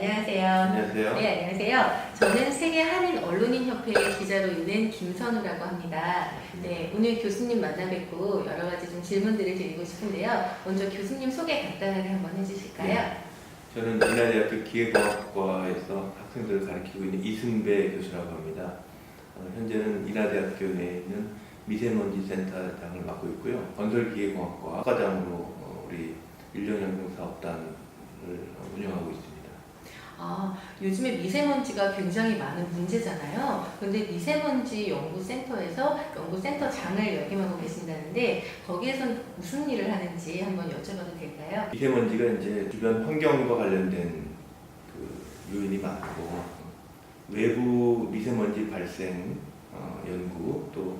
안녕하세요. 안녕하세요. 네, 안녕하세요. 저는 세계 한인 언론인 협회의 기자로 있는 김선우라고 합니다. 네, 오늘 교수님 만나 뵙고 여러 가지 좀 질문들을 드리고 싶은데요. 먼저 교수님 소개 간단하게 한번 해주실까요? 네. 저는 인하대학교 기계공학과에서 학생들을 가르치고 있는 이승배 교수라고 합니다. 어, 현재는 인하대학교 내에 있는 미세먼지 센터장을 맡고 있고요. 건설기계공학과 학과장으로 어, 우리 일년연금 사업단을 운영하고 있습니다. 아, 요즘에 미세먼지가 굉장히 많은 문제잖아요. 근데 미세먼지 연구센터에서 연구센터장을 역임하고 계신다는데 거기에선 무슨 일을 하는지 한번 여쭤봐도 될까요? 미세먼지가 이제 주변 환경과 관련된 그 요인이 많고 외부 미세먼지 발생 어, 연구 또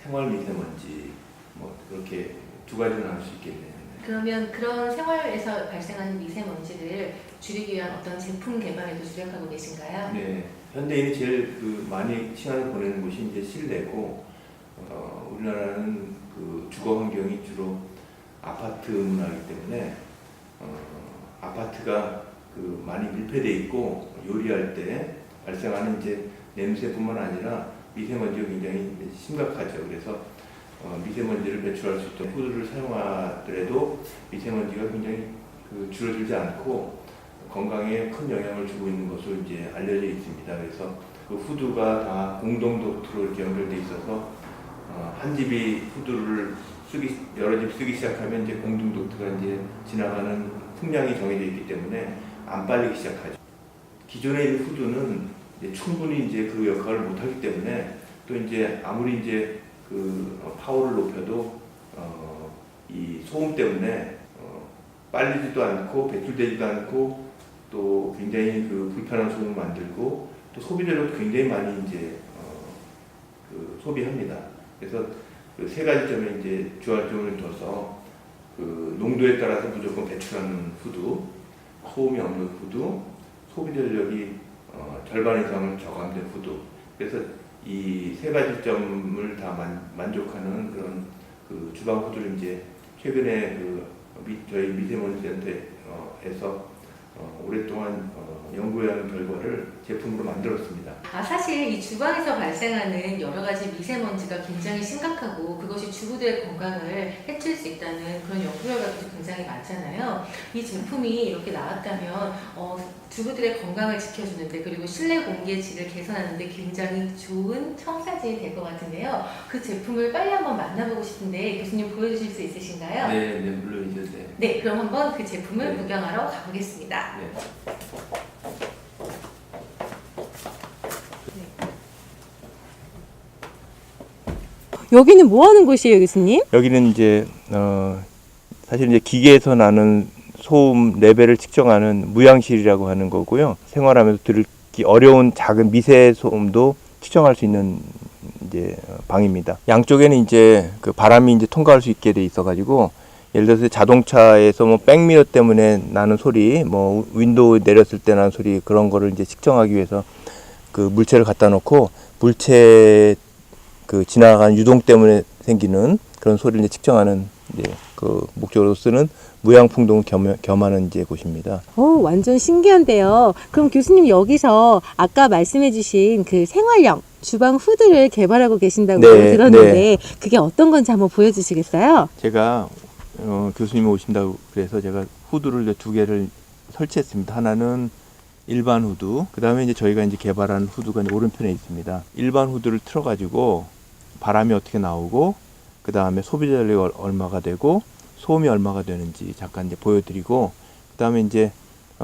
생활 미세먼지 뭐 그렇게 두 가지로 나눌 수 있겠네요. 그러면 그런 생활에서 발생하는 미세먼지를 줄이기 위한 어떤 제품 개발에도 주력하고 계신가요? 네, 현대인이 제일 그 많이 시간을 보내는 곳이 이제 실내고 어, 우리나라는 그 주거 환경이 주로 아파트 문화이기 때문에 어, 아파트가 그 많이 밀폐돼 있고 요리할 때 발생하는 이제 냄새뿐만 아니라 미세먼지가 굉장히 심각하죠. 그래서 어, 미세먼지를 배출할 수 있도록 후드를 사용하더라도 미세먼지가 굉장히 그 줄어들지 않고 건강에 큰 영향을 주고 있는 것으로 이제 알려져 있습니다. 그래서 그 후드가 다 공동도트로 이렇게 연결돼 있어서 어, 한 집이 후드를 쓰기 여러 집 쓰기 시작하면 이제 공동도트가 이제 지나가는 풍량이 정해져 있기 때문에 안 빨리기 시작하죠. 기존에 후드는 이제 충분히 이제 그 역할을 못 하기 때문에 또 이제 아무리 이제 그 어, 파워를 높여도 어, 이 소음 때문에 어, 빨리지도 않고 배출되지도 않고 또 굉장히 그 불편한 소음을 만들고 또 소비자도 굉장히 많이 이제 어, 그 소비합니다. 그래서 그 세 가지 점에 이제 주안점을 둬서 그 농도에 따라서 무조건 배출하는 후드, 소음이 없는 후드, 소비 전력이 어, 절반 이상을 저감된 후드. 그래서 이 세 가지 점을 다 만, 만족하는 그런 그 주방 후드를 이제 최근에 그 미, 저희 미세먼지 센터에서 어, 오랫동안 어, 연구한 결과를 제품으로 만들었습니다. 아, 사실 이 주방에서 발생하는 여러 가지 미세먼지가 굉장히 심각하고 그것이 주부들의 건강을 해칠 수 있다는 그런 연구 결과도 굉장히 많잖아요. 이 제품이 이렇게 나왔다면 어, 주부들의 건강을 지켜주는데 그리고 실내 공기의 질을 개선하는데 굉장히 좋은 청사진이 될 것 같은데요. 그 제품을 빨리 한번 만나보고 싶은데 교수님 보여주실 수 있으신가요? 네, 네, 물론이죠. 네. 네, 그럼 한번 그 제품을 네. 구경하러 가보겠습니다. 네. 여기는 뭐 하는 곳이에요, 교수님? 여기는 이제 어 사실 이제 기계에서 나는 소음 레벨을 측정하는 무향실이라고 하는 거고요. 생활하면서 듣기 어려운 작은 미세 소음도 측정할 수 있는 이제 어, 방입니다. 양쪽에는 이제 그 바람이 이제 통과할 수 있게 돼 있어 가지고 예를 들어서 자동차에서 뭐 백미러 때문에 나는 소리, 뭐 윈도우 내렸을 때 나는 소리 그런 거를 이제 측정하기 위해서 그 물체를 갖다 놓고 물체 그 지나가는 유동 때문에 생기는 그런 소리를 이제 측정하는 이제 그 목적으로 쓰는 무양풍동을 겸, 겸하는 이제 곳입니다. 오, 완전 신기한데요. 그럼 교수님 여기서 아까 말씀해주신 그 생활형 주방 후드를 개발하고 계신다고 네, 들었는데 그게 어떤 건지 한번 보여주시겠어요? 제가 어, 교수님이 오신다고 그래서 제가 후드를 이제 두 개를 설치했습니다. 하나는 일반 후드, 그 다음에 이제 저희가 이제 개발한 후드가 이제 오른편에 있습니다. 일반 후드를 틀어가지고 바람이 어떻게 나오고, 그 다음에 소비 전력이 얼- 얼마가 되고, 소음이 얼마가 되는지 잠깐 이제 보여드리고, 그 다음에 이제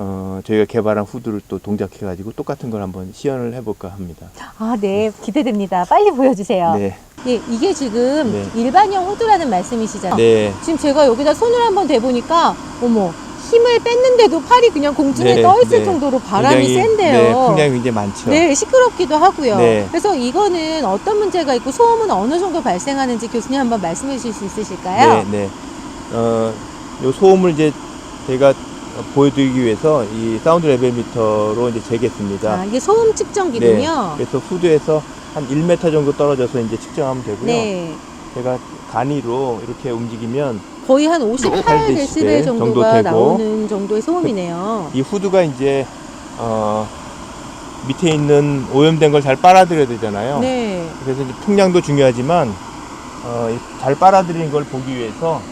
어, 저희가 개발한 후드를 또 동작해가지고 똑같은 걸 한번 시연을 해볼까 합니다. 아, 네. 기대됩니다. 빨리 보여주세요. 네, 예, 이게 지금 네. 일반형 후드라는 말씀이시잖아요. 네, 지금 제가 여기다 손을 한번 대보니까, 어머, 힘을 뺐는데도 팔이 그냥 공중에 네, 떠 있을 네. 정도로 바람이 굉장히, 센데요. 네, 풍량이 굉장히 많죠. 네, 시끄럽기도 하고요. 네. 그래서 이거는 어떤 문제가 있고 소음은 어느 정도 발생하는지 교수님 한번 말씀해 주실 수 있으실까요? 네, 네. 어, 요 소음을 이제 제가 보여드리기 위해서 이 사운드 레벨 미터로 이제 재겠습니다. 아, 이게 소음 측정기군요. 그래서 후드에서 한 1m 정도 떨어져서 이제 측정하면 되고요. 네. 제가 간이로 이렇게 움직이면 거의 한58 58 데시벨 정도 정도가 되고. 나오는 정도의 소음이네요. 이 후드가 이제 어, 밑에 있는 오염된 걸 잘 빨아들여야 되잖아요. 네. 그래서 이제 풍량도 중요하지만 어, 이잘 빨아들이는 걸 보기 위해서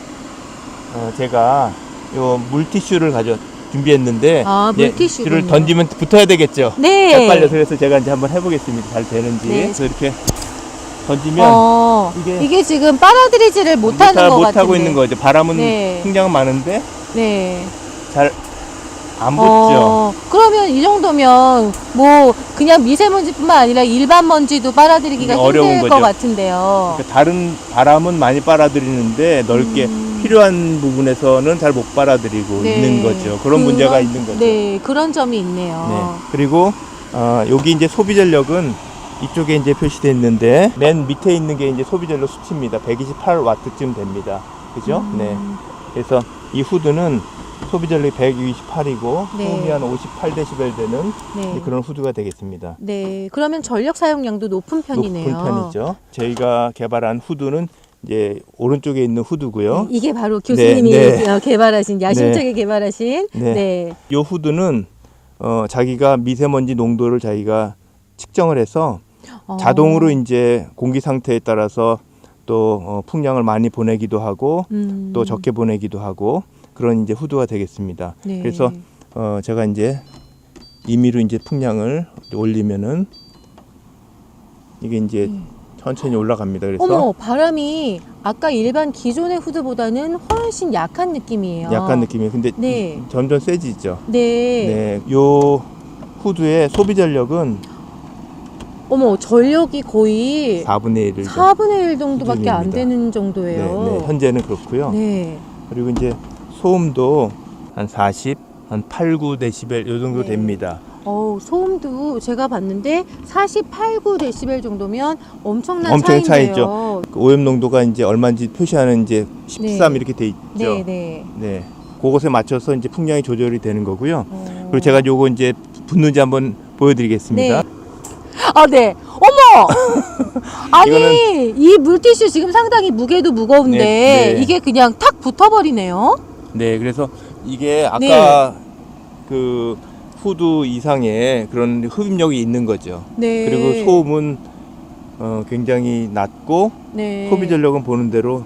어, 제가 요 물티슈를 가져 준비했는데 아, 예, 물티슈군요. 를 던지면 붙어야 되겠죠. 네. 잘 빨려서 그래서 제가 이제 한번 해보겠습니다. 잘 되는지. 네. 그래서 이렇게 던지면 어, 이게- 이게, 지금 빨아들이지를 못하는 잘것 못하고 같은데. 있는 거죠. 바람은 네. 풍량은 많은데 네. 잘 안 붙죠. 어, 그러면 이 정도면 뭐 그냥 미세먼지뿐만 아니라 일반 먼지도 빨아들이기가 어려운 힘들 거죠. 것 같은데요. 그러니까 다른 바람은 많이 빨아들이는데 넓게 음. 필요한 부분에서는 잘 못 빨아들이고 네. 있는 거죠. 그런 문제가 있는 거죠. 네, 그런 점이 있네요. 네. 그리고 어, 여기 이제 소비 전력은 이쪽에 이제 표시되어 있는데 맨 밑에 있는 게 이제 소비 전력 수치입니다. 128와트쯤 됩니다. 그죠? 음. 네. 그래서 이 후드는 소비 전력이 128이고 네. 소음이 한 58데시벨 되는 네. 그런 후드가 되겠습니다. 네, 그러면 전력 사용량도 높은 편이네요. 높은 편이죠. 저희가 개발한 후드는 이제 오른쪽에 있는 후드고요. 네, 이게 바로 교수님이 네. 어, 개발하신 야심차게 개발하신 네. 네. 이 후드는 어, 자기가 미세먼지 농도를 자기가 측정을 해서 어, 자동으로 이제 공기 상태에 따라서 또 어, 풍량을 많이 보내기도 하고 음, 또 적게 보내기도 하고 그런 이제 후드가 되겠습니다. 네. 그래서 어, 제가 이제 임의로 이제 풍량을 올리면은 이게 이제 천천히 올라갑니다. 그래서 음. 어머 바람이 아까 일반 기존의 후드보다는 훨씬 약한 느낌이에요. 약간 느낌이 근데 네. 점점 세지죠. 네. 네, 요 후드의 소비 전력은 어머 전력이 거의 4분의 1을 4분의 1 정도밖에 안 수준입니다. 되는 네, 정도예요. 네, 현재는 그렇고요. 네. 그리고 이제 소음도 한 40, 한 8, 9데시벨 요 정도 네. 됩니다. 어우, 소음도 제가 봤는데 48, 9데시벨 정도면 엄청난 엄청 차이인데요. 차이죠. 그 오염 농도가 이제 얼마인지 표시하는 이제 13 네. 이렇게 돼 있죠. 네, 네. 네. 그것에 맞춰서 이제 풍량이 조절이 되는 거고요. 어. 그리고 제가 요거 이제 붙는지 한번 보여드리겠습니다. 네. 아, 네. 어머! 아니, 이 물티슈 지금 상당히 무게도 무거운데 네, 네. 이게 그냥 탁 붙어버리네요. 네, 그래서 이게 아까 네. 그 후드 이상의 그런 흡입력이 있는 거죠. 네. 그리고 소음은 어, 굉장히 낮고 네. 소비 전력은 보는 대로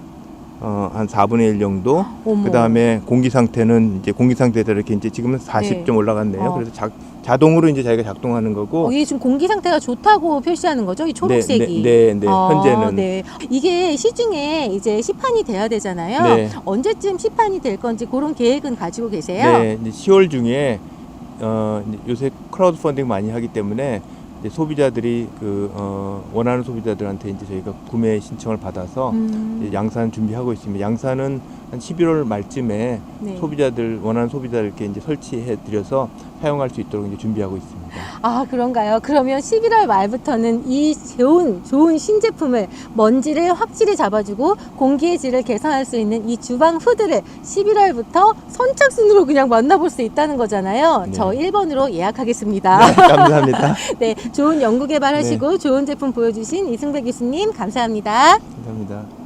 어, 한 4분의 1 정도. 어머. 그 다음에 공기 상태는 이제 공기 상태에서 이렇게 이제 지금은 40 네. 좀 올라갔네요. 어. 그래서 자, 자동으로 이제 자기가 작동하는 거고. 어, 이게 지금 공기 상태가 좋다고 표시하는 거죠? 이 초록색이. 네, 네, 네. 아, 현재는. 네. 이게 시중에 이제 시판이 돼야 되잖아요. 네. 언제쯤 시판이 될 건지 그런 계획은 가지고 계세요? 네, 이제 10월 중에 어, 요새 크라우드 펀딩 많이 하기 때문에 소비자들이 그 어, 원하는 소비자들한테 이제 저희가 구매 신청을 받아서 음, 양산 준비하고 있습니다. 양산은 한 11월 말쯤에 네. 소비자들 원하는 소비자들께 이제 설치해 드려서 사용할 수 있도록 이제 준비하고 있습니다. 아 그런가요? 그러면 11월 말부터는 이 좋은 좋은 신제품을 먼지를 확실히 잡아주고 공기의 질을 개선할 수 있는 이 주방 후드를 11월부터 선착순으로 그냥 만나볼 수 있다는 거잖아요. 네. 저 1번으로 예약하겠습니다. 네, 감사합니다. 네, 좋은 연구 개발하시고 네. 좋은 제품 보여주신 이승배 교수님 감사합니다. 감사합니다.